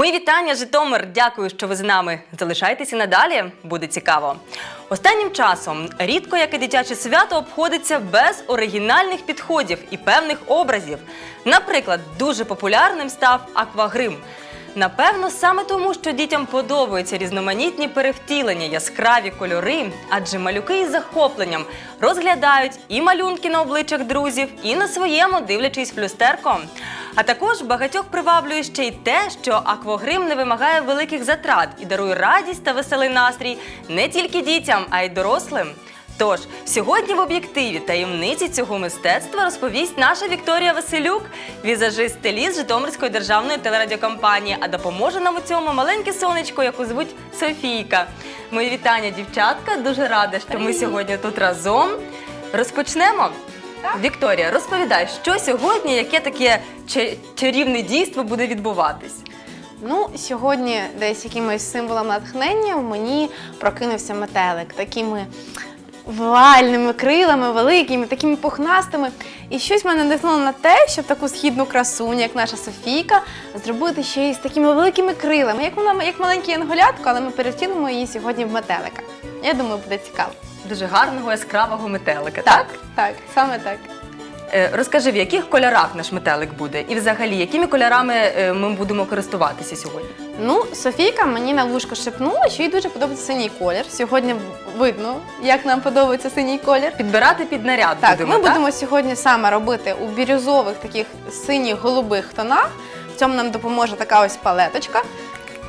Мої вітання, Житомир. Дякую, що ви з нами. Залишайтеся надалі, буде цікаво. Останнім часом рідко яке дитяче свято обходиться без оригінальних підходів і певних образів. Наприклад, дуже популярним став аквагрим. Напевно, саме тому, що дітям подобаються різноманітні перевтілення, яскраві кольори, адже малюки із захопленням розглядають і малюнки на обличчях друзів, і на своєму дивлячись в. А також багатьох приваблює ще й те, що аквагрим не вимагає великих затрат і дарує радість та веселий настрій не тільки дітям, а й дорослим. Тож сьогодні в об'єктиві таємниці цього мистецтва розповість наша Вікторія Василюк, візажист стиліст Житомирської державної телерадіокомпанії. А допоможе нам у цьому маленьке сонечко, яку звуть Софійка. Мої вітання, дівчатка. Дуже рада, що ми сьогодні тут разом. Розпочнемо. Вікторія, розповідай, що сьогодні, яке таке ча- чарівне дійство буде відбуватись? Ну, сьогодні десь якимось символом натхнення в мені прокинувся метелик такими вальними крилами, великими, такими пухнастими. І щось мене надихнуло на те, щоб таку східну красуню, як наша Софійка, зробити ще й з такими великими крилами, як вона як маленький янголятко, але ми перевтілимо її сьогодні в метелика. Я думаю, буде цікаво. Дуже гарного яскравого метелика. Так, так, саме так. Е, Розкажи, в яких кольорах наш метелик буде? І взагалі, якими кольорами е, ми будемо користуватися сьогодні? Ну, Софійка мені на вушко шепнула, що їй дуже подобається синій колір. Сьогодні видно, як нам подобається синій колір. Підбирати під наряд Так, будемо, ми будемо сьогодні саме робити у бірюзових таких синіх голубих тонах. В цьому нам допоможе така ось палеточка.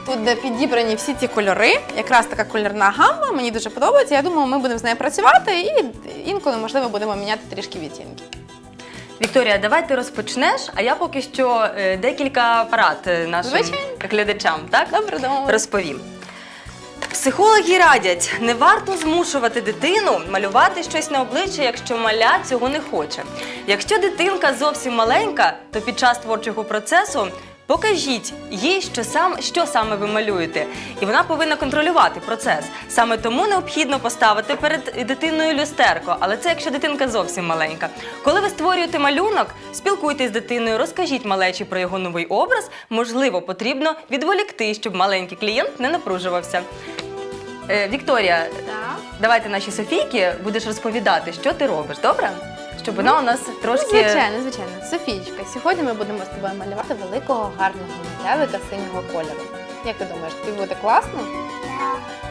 Тут, де підібрані всі ці кольори, якраз така кольорна гамма, мені дуже подобається. Я думаю, ми будемо з нею працювати і інколи, можливо, будемо міняти трішки відтінки. Вікторія, давай ти розпочнеш, а я поки що е, декілька парад е, нашим Звичайно. глядачам, так? Добре, домовились. Розповім. Психологи радять, не варто змушувати дитину малювати щось на обличчя, якщо маля цього не хоче. Якщо дитинка зовсім маленька, то під час творчого процесу покажіть їй, що, сам, що саме ви малюєте, і вона повинна контролювати процес. Саме тому необхідно поставити перед дитиною люстерко, але це якщо дитинка зовсім маленька. Коли ви створюєте малюнок, спілкуйтесь з дитиною, розкажіть малечі про його новий образ. Можливо, потрібно відволікти, щоб маленький клієнт не напружувався. Е, Вікторія, давайте нашій Софійки будеш розповідати, що ти робиш, добре? Щоб вона у нас трошки. Ну, звичайно, звичайно. Софієчка, сьогодні ми будемо з тобою малювати великого гарного метелика синього кольору. Як ти думаєш, тобі буде класно?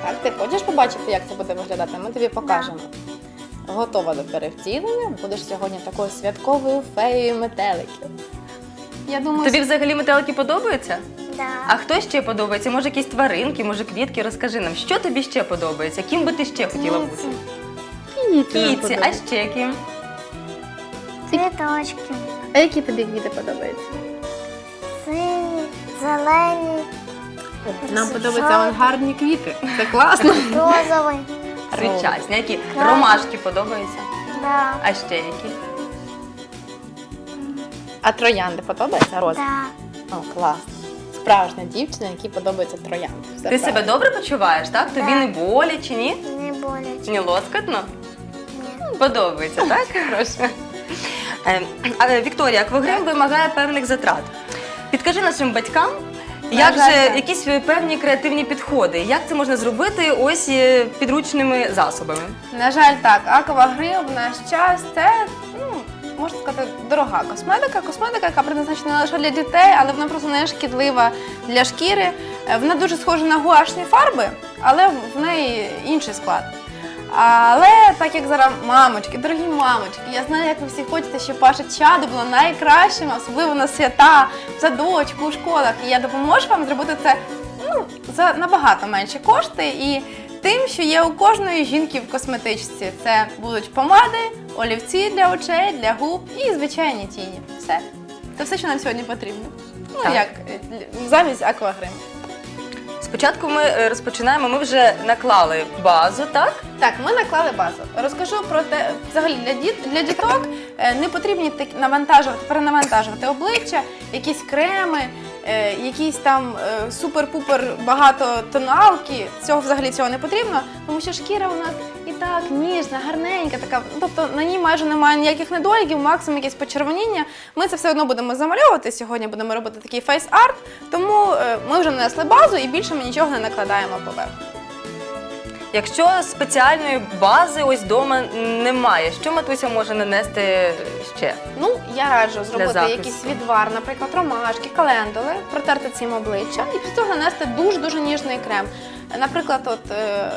Так, ти хочеш побачити, як це буде виглядати? Ми тобі покажемо. Готова до перевтілення. Будеш сьогодні такою святковою феєю метеликів. Я думаю, Тобі взагалі метелики подобаються? Да. А хто ще подобається? Може, якісь тваринки, може, квітки? Розкажи нам, що тобі ще подобається? Ким би ти ще хотіла бути? Кіці, а ще ким? Цвіточки. а які тобі квіти подобаються? Сині, зелені, Нам подобаються гарні квіти. Це класно. розовий. Сучасні. Які? Ромашки подобаються? Да. А ще які? А троянди подобаються? Роза? Да. О, класно. Справжня дівчина, якій подобаються троянди. Все Ти себе добре почуваєш, так? Тобі не боляче, ні? Не боляче. Не лоскотно? Ні. Подобається, так? Хорошо. Е, а, е, Вікторія, аквагрим вимагає певних затрат. Підкажи нашим батькам, як же якісь певні креативні підходи, як це можна зробити ось е, підручними засобами? На жаль, так, аквагрим в наш час це, ну, можна сказати, дорога косметика. Косметика, яка призначена не лише для дітей, але вона просто не шкідлива для шкіри. Е, Вона дуже схожа на гуашні фарби, але в неї інший склад. Але так як зараз мамочки, дорогі мамочки, я знаю, як ви всі хочете, щоб ваше чадо було найкращим, особливо на свята, в садочку, у школах. І я допоможу вам зробити це ну, за набагато менші кошти і тим, що є у кожної жінки в косметичці. Це будуть помади, олівці для очей, для губ і звичайні тіні. Все. Це все, що нам сьогодні потрібно. Ну, Так. як е, замість аквагриму. Спочатку ми е, розпочинаємо, ми вже наклали базу, так? Так, ми наклали базу. Розкажу про те, взагалі для діт для діток е, не потрібні так навантажувати, перенавантажувати обличчя, якісь креми, е, якісь там е, супер-пупер багато тоналки. Цього взагалі цього не потрібно, тому що шкіра у нас і так, ніжна, гарненька, така. Тобто на ній майже немає ніяких недоліків, максимум якесь почервоніння. Ми це все одно будемо замальовувати. Сьогодні будемо робити такий фейс-арт, тому е, ми вже нанесли базу і більше ми нічого не накладаємо поверх. Якщо спеціальної бази ось вдома немає, що матуся може нанести ще? Ну, я раджу зробити якийсь відвар, наприклад, ромашки, календули, протерти цим обличчя і після цього нанести дуже-дуже ніжний крем. Наприклад, от е,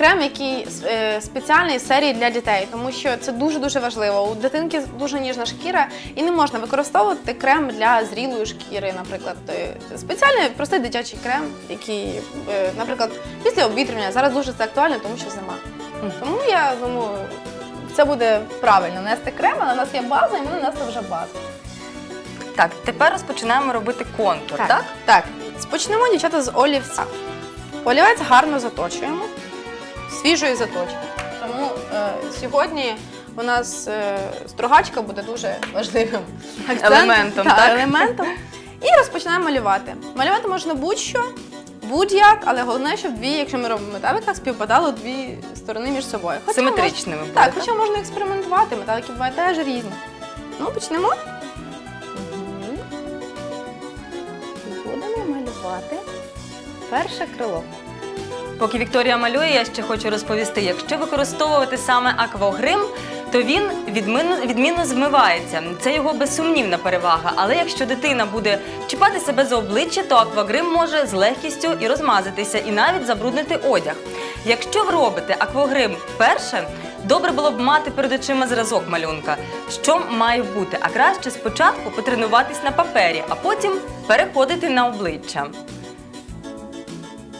крем, який е, спеціальний з серії для дітей, тому що це дуже-дуже важливо. У дитинки дуже ніжна шкіра, і не можна використовувати крем для зрілої шкіри, наприклад, е, спеціальний простий дитячий крем, який, е, наприклад, після обвітрення. Зараз дуже це актуально, тому що зима. Тому я думаю, це буде правильно нести крем, але у нас є база, і ми нанесли вже базу. Так, тепер розпочинаємо робити контур, так? Так. Спочнемо, дівчата, з олівця. Олівець гарно заточуємо, свіжої заточки. Тому е, сьогодні у нас е, строгачка буде дуже важливим акцентом, Елементом, та, так? елементом. І розпочинаємо малювати. Малювати можна будь-що, будь-як, але головне, щоб дві, якщо ми робимо металика, співпадало дві сторони між собою. Хоча Симетричними мож- буде, Так, хоча можна експериментувати, металики бувають теж різні. Ну, почнемо. Будемо малювати перше крило. Поки Вікторія малює, я ще хочу розповісти: якщо використовувати саме аквагрим, то він відмінно, змивається. Це його безсумнівна перевага. Але якщо дитина буде чіпати себе за обличчя, то аквагрим може з легкістю і розмазатися, і навіть забруднити одяг. Якщо ви робите аквагрим вперше, добре було б мати перед очима зразок малюнка, що має бути, а краще спочатку потренуватись на папері, а потім переходити на обличчя.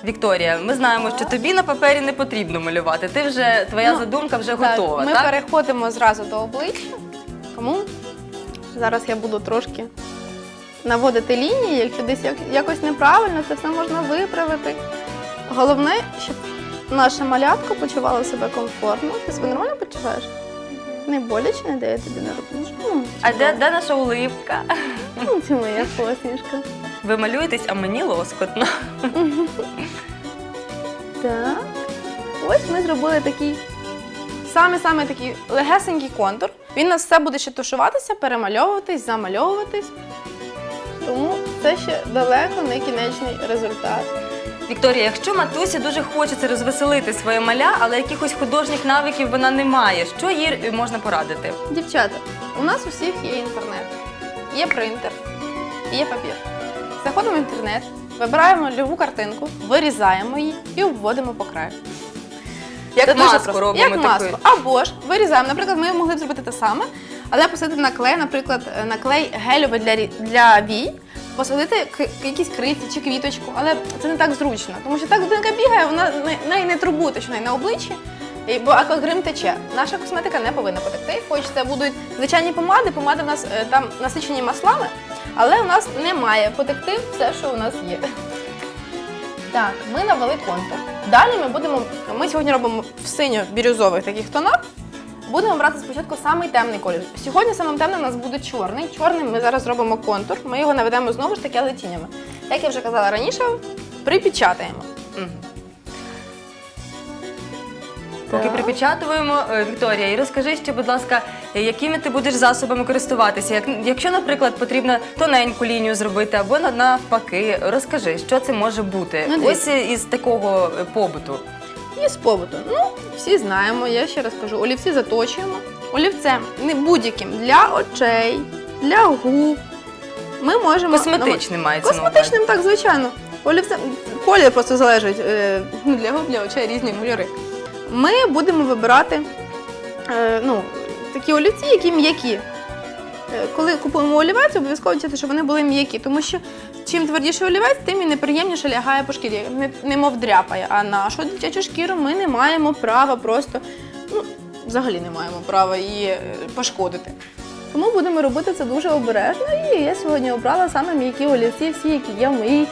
Вікторія, ми знаємо, що тобі на папері не потрібно малювати. Ти вже твоя Ну, задумка вже Так, готова. ми так? переходимо зразу до обличчя. Тому зараз я буду трошки наводити лінії, якщо десь як- якось неправильно, це все можна виправити. Головне, щоб наша малятка почувала себе комфортно. Ти себе нормально почуваєш? Не боляче, не дає тобі на руку. Ну, А де, де наша уливка? Ну, це моя посмішка. Ви малюєтесь, а мені лоскотно. Так. Ось ми зробили такий саме-саме такий легесенький контур. Він у нас все буде ще тушуватися, перемальовуватись, замальовуватись. Тому це ще далеко не кінечний результат. Вікторія, якщо матусі дуже хочеться розвеселити своє маля, але якихось художніх навиків вона не має, що їй можна порадити? Дівчата, у нас у всіх є інтернет, є принтер є папір. Заходимо в інтернет, вибираємо любу картинку, вирізаємо її і обводимо по краю. Як Це дуже маску просто. робимо Як таку. маску. Або ж вирізаємо. Наприклад, ми могли б зробити те саме, але посадити на клей, наприклад, е, на клей гельовий для, рі- для вій, посадити к- якісь криці чи квіточку, але це не так зручно. Тому що так дитинка бігає, вона не- неї не турбує, що в неї на обличчі. І- Бо аквагрим тече. Наша косметика не повинна потекти. Хоч це будуть звичайні помади, помади в нас е, там насичені маслами, але у нас не має потекти все, що у нас є. Так, ми навели контур. Далі ми будемо. Ми сьогодні робимо в синьо-бірюзових таких тонах. Будемо брати спочатку самий темний колір. Сьогодні самим темним у нас буде чорний. Чорним ми зараз робимо контур. Ми його наведемо знову ж таки але тінями. Як я вже казала раніше, припечатаємо. Мгм. Поки припечатуємо, е, Вікторія, і розкажи ще, будь ласка, е, якими ти будеш засобами користуватися? Як, якщо, наприклад, потрібно тоненьку лінію зробити або на- навпаки, розкажи, що це може бути? Ну, Ось е, із такого е, побуту. І з побуту. Ну, всі знаємо, я ще раз кажу, олівці заточуємо. Олівцем не будь-яким для очей, для губ. Ми можемо Косметичним мається на увазі. Косметичним, так, звичайно. Олівцем колір просто залежить е, ну, для губ, для очей різні кольори. Ми будемо вибирати е, ну, такі олівці, які м'які. Е, Коли купуємо олівець, обов'язково дівчата, щоб вони були м'які, тому що чим твердіший олівець, тим він неприємніше лягає по шкірі, не, немов дряпає. А нашу дитячу шкіру ми не маємо права просто, ну, взагалі не маємо права її е, пошкодити. Тому будемо робити це дуже обережно. І я сьогодні обрала саме м'які олівці, всі, які є в моїй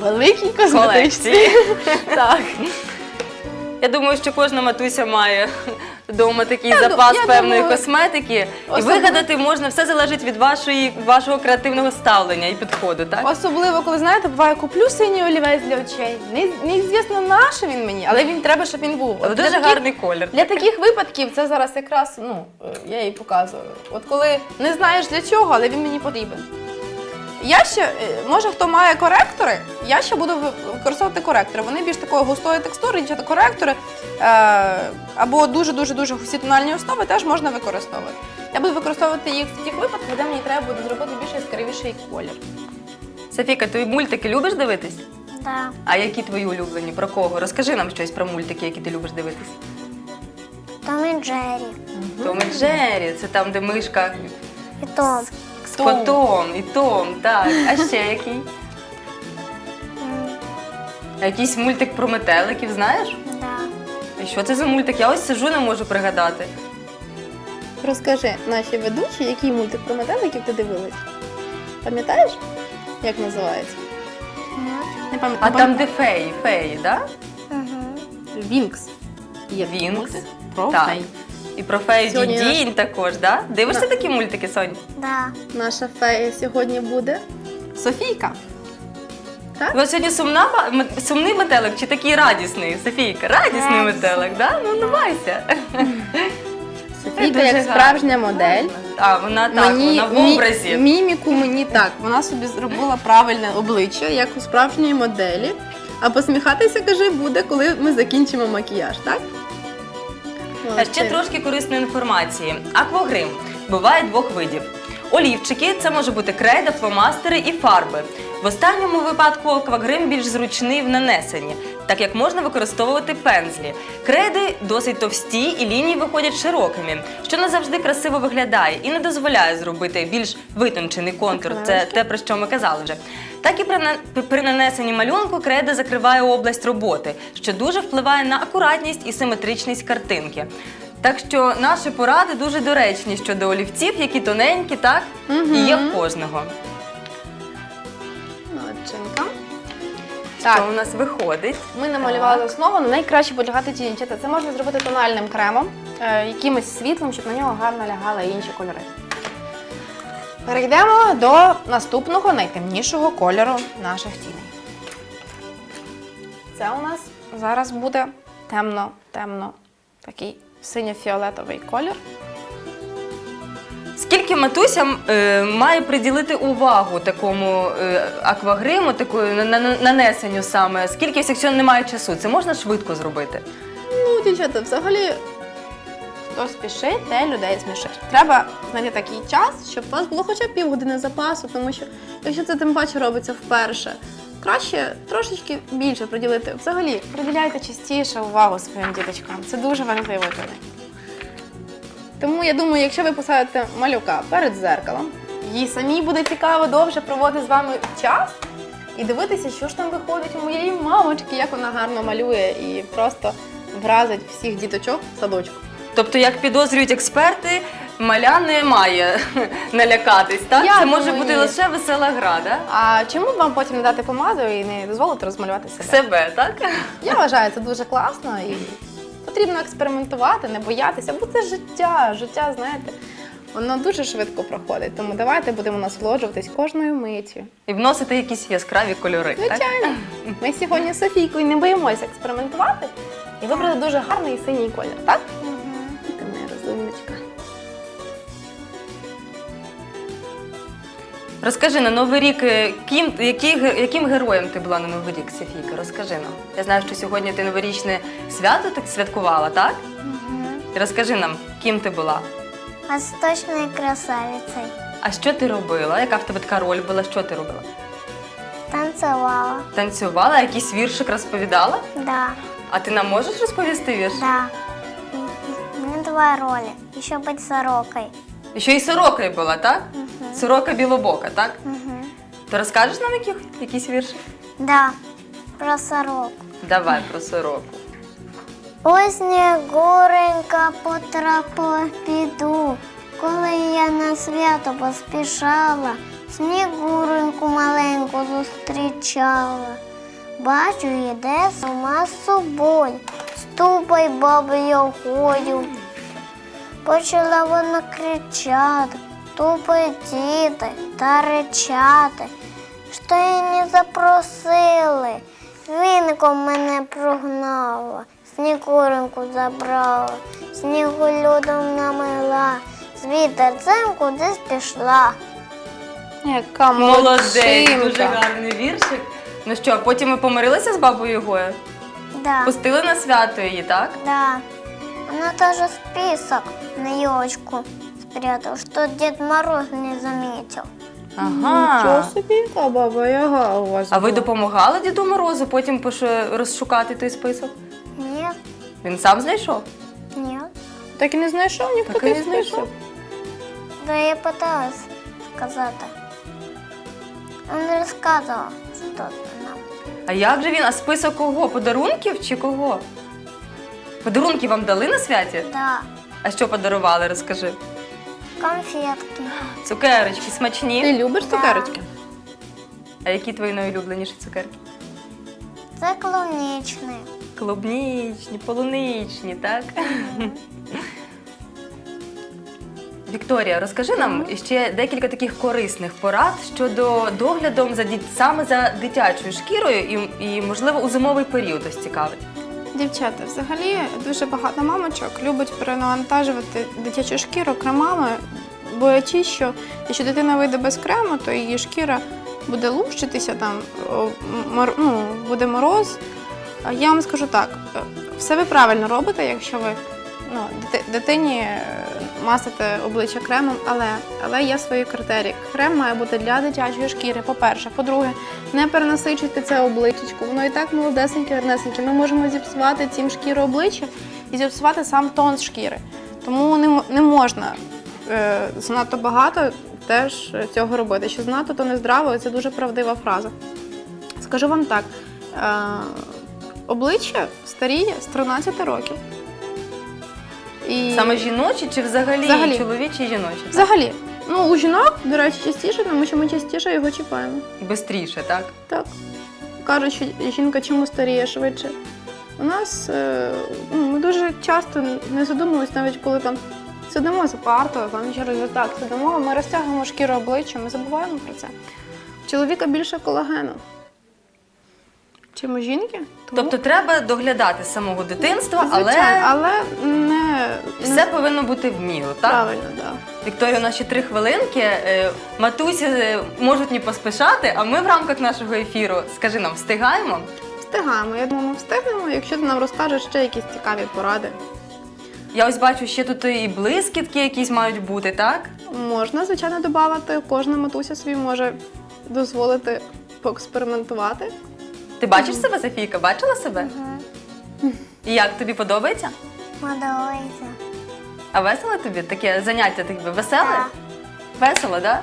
великій косметичці. Так. Я думаю, що кожна матуся має вдома такий Я ду- запас я певної думаю, косметики. І вигадати можна, все залежить від вашої, вашого креативного ставлення і підходу, так? Особливо, коли знаєте, буває, куплю синій олівець для очей. Не, неізвісно, на що він мені, але він треба, щоб він був. Але От дуже для таких- гарний колір. Для таких випадків це зараз якраз, ну, е, я їй показую. От коли не знаєш для чого, але він мені потрібен. Я ще, е, може хто має коректори, я ще буду використовувати коректори. Вони більш такої густої текстури, дівчата коректори е, або дуже-дуже-дуже густі тональні основи теж можна використовувати. Я буду використовувати їх в тих випадках, де мені треба буде зробити більш яскравіший колір. Софіка, ти мультики любиш дивитись? Да. А які твої улюблені? Про кого? Розкажи нам щось про мультики, які ти любиш дивитись. Том і Джері. Том і Джері, це там, де мишка І Том. Том. котом і Том, так. А ще який? А якийсь мультик про метеликів, знаєш? Да. І що це за мультик? Я ось сижу, не можу пригадати. Розкажи наші ведучі, який мультик про метеликів ти дивилась? Пам'ятаєш, як називається? Не А пам'ятаю. там, де феї, феї, так? Вінкс. Є Вінкс. мультик Про Так. фей. І про фею Сьогодні Дідінь також, да? Дивишся Да. такі мультики, Сонь? Да. Наша фея сьогодні буде Софійка. У вас сьогодні сумна, ба- м- сумний метелик чи такий радісний, Софійка? Радісний Радісний. метелик, да? Ну, давайся. Софійка як справжня модель. А, вона так, вона в мі- образі. міміку мені так. Вона собі зробила правильне обличчя, як у справжньої моделі. А посміхатися, каже, буде, коли ми закінчимо макіяж, так? А ще трошки корисної інформації. Аквагрим буває двох видів. Олівчики це може бути крейда, фломастери і фарби. В останньому випадку аквагрим більш зручний в нанесенні, так як можна використовувати пензлі. Крейди досить товсті і лінії виходять широкими, що не завжди красиво виглядає і не дозволяє зробити більш витончений контур. Це те, про що ми казали вже. Так і при, нанесенні малюнку креда закриває область роботи, що дуже впливає на акуратність і симетричність картинки. Так що наші поради дуже доречні щодо олівців, які тоненькі, так? Мгм. І є в кожного. Молодчинка. Що у нас виходить? Ми намалювали основу, на найкраще полягати тіні. Дівчата, Це можна зробити тональним кремом, е, якимось світлом, щоб на нього гарно лягали інші кольори. Перейдемо до наступного найтемнішого кольору наших тіней. Це у нас зараз буде темно-темно такий синьо-фіолетовий колір. Скільки матуся е, має приділити увагу такому е, аквагриму, такою на- на- нанесенню саме? Скільки, якщо немає часу, це можна швидко зробити? Ну, дівчата, взагалі, хто спішить, те людей смішить. Треба знайти такий час, щоб у вас було хоча б півгодини запасу, тому що якщо це тим паче робиться вперше, краще трошечки більше приділити. Взагалі, приділяйте частіше увагу своїм діточкам. Це дуже важливо для них. Тому я думаю, якщо ви посадите малюка перед зеркалом, їй самій буде цікаво довше проводити з вами час і дивитися, що ж там виходить у моєї мамочки, як вона гарно малює і просто вразить всіх діточок в садочку. Тобто, як підозрюють експерти, маля не має налякатись, так? Я це може думаю, бути ні. лише весела гра, да? А чому б вам потім не дати помаду і не дозволити розмалювати себе? Себе, так? Я вважаю, це дуже класно і потрібно експериментувати, не боятися, бо це життя. Життя, знаєте, воно дуже швидко проходить. Тому давайте будемо насолоджуватись кожною миттю. І вносити якісь яскраві кольори. Так? Звичайно, ми сьогодні з Софійкою не боїмося експериментувати і вибрали дуже гарний синій колір, так? Розумничка. Розкажи на Новий рік, е, ким, ге- яким героєм ти була на Новий рік, Софійка? Розкажи нам. Я знаю, що сьогодні ти новорічне свято так святкувала, так? Мгм. Розкажи нам, ким ти була? Восточной красавицей. А що ти робила? Яка в тебе така роль була? Що ти робила? Танцевала. Танцювала, якийсь віршик розповідала? Да, А ти нам можеш розповісти вірш? да. Два роли. Еще быть сорокой. І що сорокою була, так? Сорока білобока, так? Мгм. То розкажеш нам яких, якийсь віршик? Да, про сороку. Давай про сороку. Ось Снігуренька по тропах піду, коли я на свято поспішала, Снігуреньку маленьку зустрічала. Бачу, йде сама з собою, ступай бабою ходю, Почала вона кричати, тупотіти та ричати, що її не запросили. Віником мене прогнала, снігуреньку забрала, снігу льодом намила, з вітерцем кудись пішла. Яка Молодець, дуже гарний віршик. Ну що, потім ви помирилися з бабою Ягою? Да, Пустили на свято її, так? да. Она даже список на елочку спрятал, что Дед Мороз не заметил. Ага. Нічого собі, баба Яга у вас А ви була. допомагали Діду Морозу потім пош- розшукати той список? Нет, Він сам знайшов? нет. Так і не знайшов, ніхто Так і не знайшов. знайшов. Да я пыталась сказать. Он рассказывал что-то нам. А як же він? А список кого? Подарунків чи кого? Подарунки вам дали на святі? Да, А що подарували, розкажи. конфетки. Цукерочки смачні. Ти любиш цукерочки? А які твої найулюбленіші цукерки? Це клубничные. Клубнічні, полуничні, так? Вікторія, розкажи нам ще декілька таких корисних порад щодо догляду за діт... саме за дитячою шкірою і, і можливо, у зимовий період ось цікавить. Дівчата, взагалі дуже багато мамочок любить перенавантажувати дитячу шкіру кремами, боячись, що якщо дитина вийде без крему, то її шкіра буде лущитися, там ну, буде мороз. Я вам скажу так: е, все ви правильно робите, якщо ви ну, дитині е, масите обличчя кремом, але, але є свої критерії. Крем має бути для дитячої шкіри, по-перше. По-друге, не перенасичуйте це обличчячко. Воно і так молодесеньке, гарнесеньке. Ми можемо зіпсувати цим шкіру обличчя і зіпсувати сам тон шкіри. Тому не, не можна е, занадто багато теж цього робити. Що занадто, то не здраво, це дуже правдива фраза. Скажу вам так: е, обличчя старіє з 13 років. І... Саме жіночі чи взагалі, Взагалі. чоловічі і жіночі? так? Взагалі, ну у жінок, до речі, частіше, тому що ми частіше його чіпаємо. Бистріше, так? Так. Кажуть, що жінка чому старіє швидше. У нас е, ну, ми дуже часто не задумуємось, навіть коли там сидимо за партою, там через так сидимо, ми розтягуємо шкіру обличчя, ми забуваємо про це. У чоловіка більше колагену. Чим у жінки? Тому- Тобто треба доглядати з самого дитинства, але але не, все не повинно бути в міру, так? правильно, так. Да. Вікторія, у нас ще три хвилинки. Е, Матусі е, можуть не поспішати, а ми в рамках нашого ефіру, скажи нам, встигаємо? Встигаємо. Я думаю, ми встигнемо, якщо ти нам розкажеш ще якісь цікаві поради. Я ось бачу, ще тут і блискітки якісь мають бути, так? Можна, звичайно, додати. Кожна матуся собі може дозволити поекспериментувати. Ти бачиш себе, Софійка? Бачила себе? І як тобі подобається? Подобається. А весело тобі? Таке заняття тобі веселе? Так. Весело, так?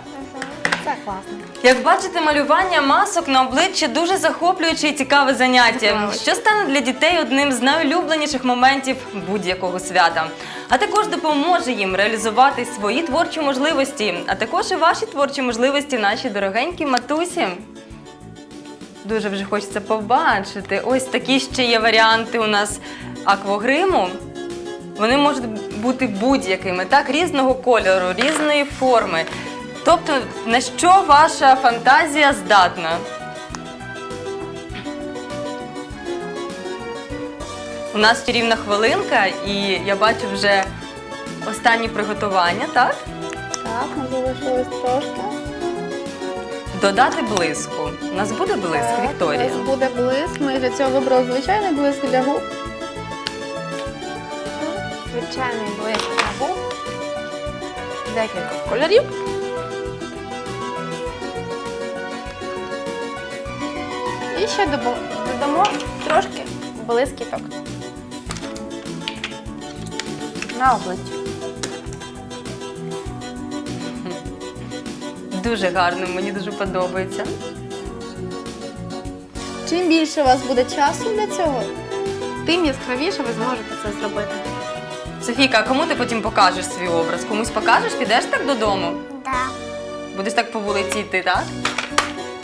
Це класно. Як бачите, малювання масок на обличчі дуже захоплююче і цікаве заняття, що стане для дітей одним з найулюбленіших моментів будь-якого свята. А також допоможе їм реалізувати свої творчі можливості, а також і ваші творчі можливості, наші дорогенькі матусі. Дуже вже хочеться побачити. Ось такі ще є варіанти у нас аквагриму. Вони можуть бути будь-якими, так, різного кольору, різної форми. Тобто, на що ваша фантазія здатна? У нас чарівна хвилинка, і я бачу вже останні приготування, так? Так, ми залишилось трошки. Додати блиску. У нас буде блиск, Вікторія. У нас буде блиск. Ми для цього вибрали звичайний блиск для губ. Звичайний блиск губ. Декілька кольорів. І ще додамо трошки блискіток на обличчя. Дуже гарно, мені дуже подобається. Чим більше у вас буде часу для цього, тим яскравіше ви зможете це зробити. Софійка, а кому ти потім покажеш свій образ? Комусь покажеш? Підеш так додому? Да. Будеш так по вулиці йти, так?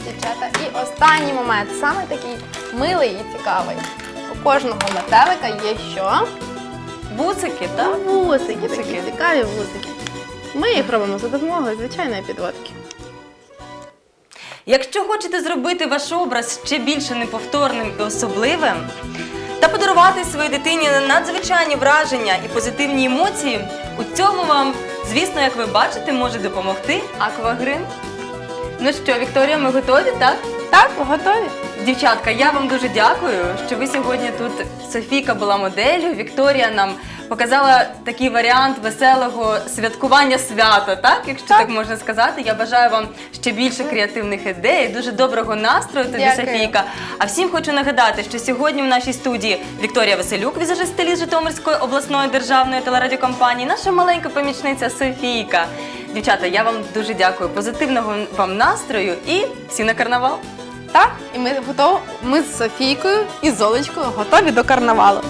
Дівчата, і останній момент, саме такий милий і цікавий. У кожного метелика є що? бусики, так? Вусики такі, Вусики. цікаві вусики. Ми їх робимо за допомогою звичайної підводки. Якщо хочете зробити ваш образ ще більше неповторним і особливим, та подарувати своїй дитині надзвичайні враження і позитивні емоції, у цьому вам, звісно, як ви бачите, може допомогти аквагрин. Ну що, Вікторія, ми готові, так? Так, готові? Дівчатка, я вам дуже дякую, що ви сьогодні тут. Софійка була моделлю. Вікторія нам показала такий варіант веселого святкування свята, так? Якщо так, можна сказати. Я бажаю вам ще більше креативних ідей, дуже доброго настрою тобі, Дякую. Софійка. А всім хочу нагадати, що сьогодні в нашій студії Вікторія Василюк, візажистиліст Житомирської обласної державної телерадіокомпанії, наша маленька помічниця Софійка. Дівчата, я вам дуже дякую. Позитивного вам настрою і всі на карнавал. Так, і ми готові. Ми з Софійкою і Золочкою готові до карнавалу.